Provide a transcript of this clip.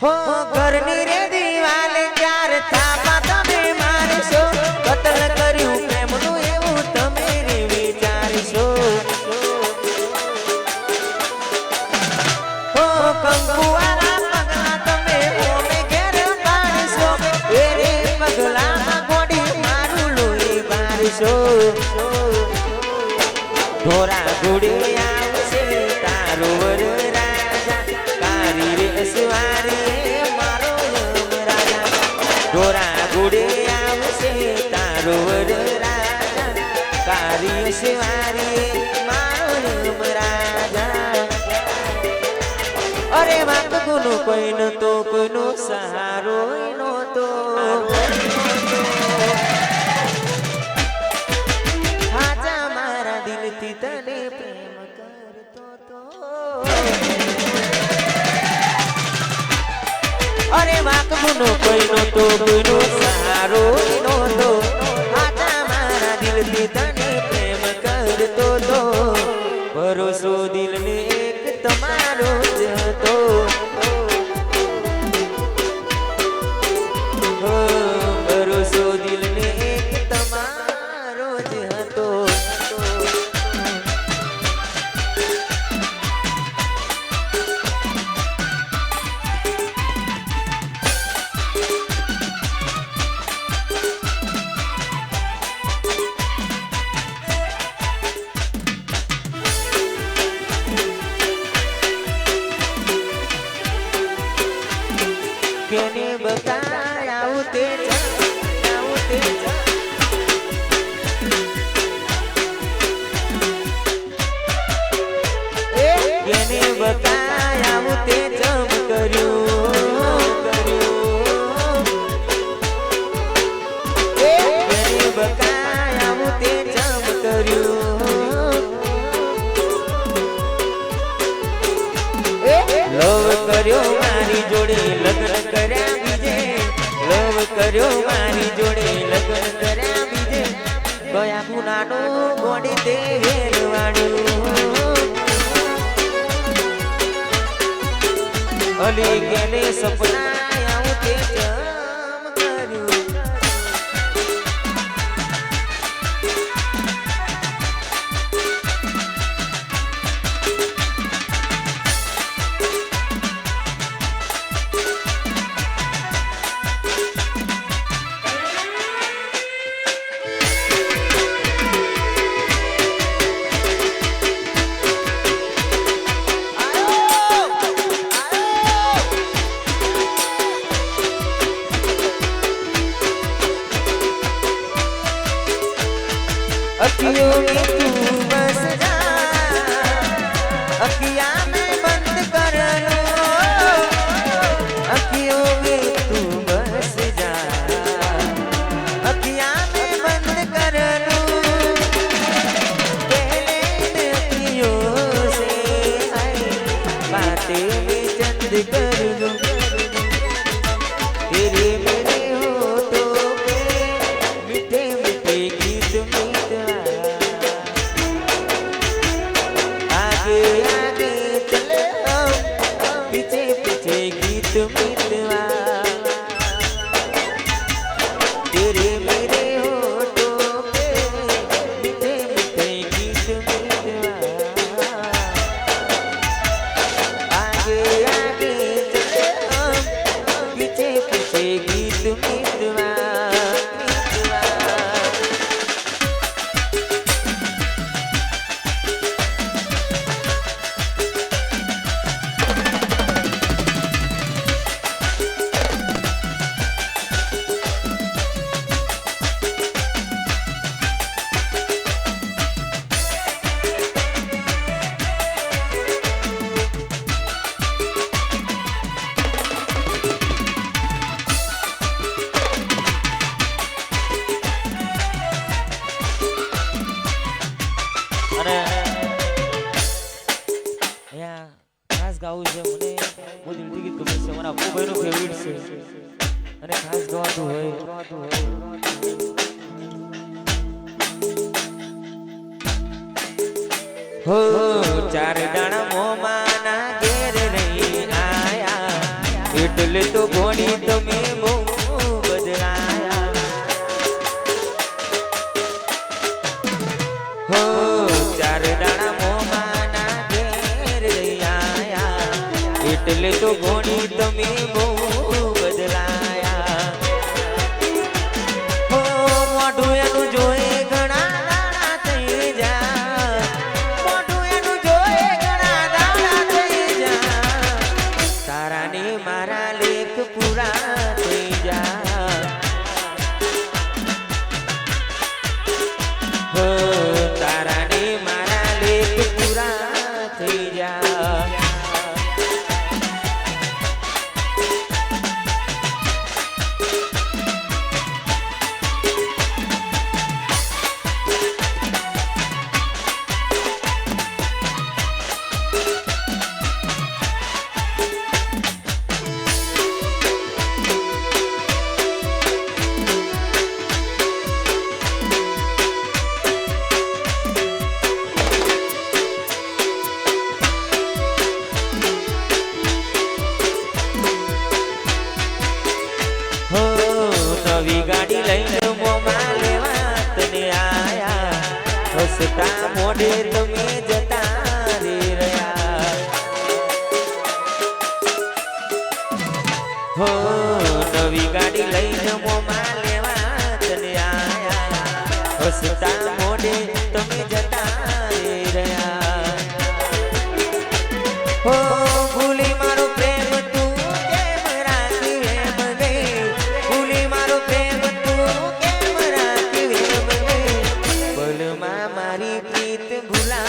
હો ઘરની રે દિવાલે ચાર થાપા તમે મારશો, કતલ કર્યું પ્રેમનું એવું તમે રે વિચારશો. હો કંકુવાળા પગલા તમે હોમે ઘેર પાડશો, એ રે પગલામાં ઘોડે આવશે, તારું સવારે મારો રાજા ધોરા ઘોડે આવશે તારો રાજા કારી સવારે મારો રાજા અરે વાત કોનો કોઈ નતો સહારો નતો. મુનો કોઈ નતો કોઈનો સહારો નતો આતા મારા દિલથી તને પ્રેમ કરતો તો. ભરોસો દિલને એક તમારો જ હતો. કેને બતાય આવું તે આવું તે. કેને બતાય તે જમ કર્યું કર્યું કર્યો મારી જોડે કર્યો મારી જોડે લગ્ન કર્યા બીજે. કયા ગુનાનો મોડી તે વેરવાડ્યું અલી ગેલે સપના अखियों में तू बस जा अखिया में to meet them. અને અહીંયા ખાસ ગાવું છે મને. બહુ દિલથી ગીત ગમે છે. મારા અપુભાઈનું ફેવરિટ છે. અને ખાસ ગવાતું હોય. હો, ચાર દાણા મોમાના ઘેર રહી આયા. એટલે પ્રેમ તું કેમ ભૂલી મારો પ્રેમ તું કેમ રાખી વેમ મારી પ્રીત ભૂલા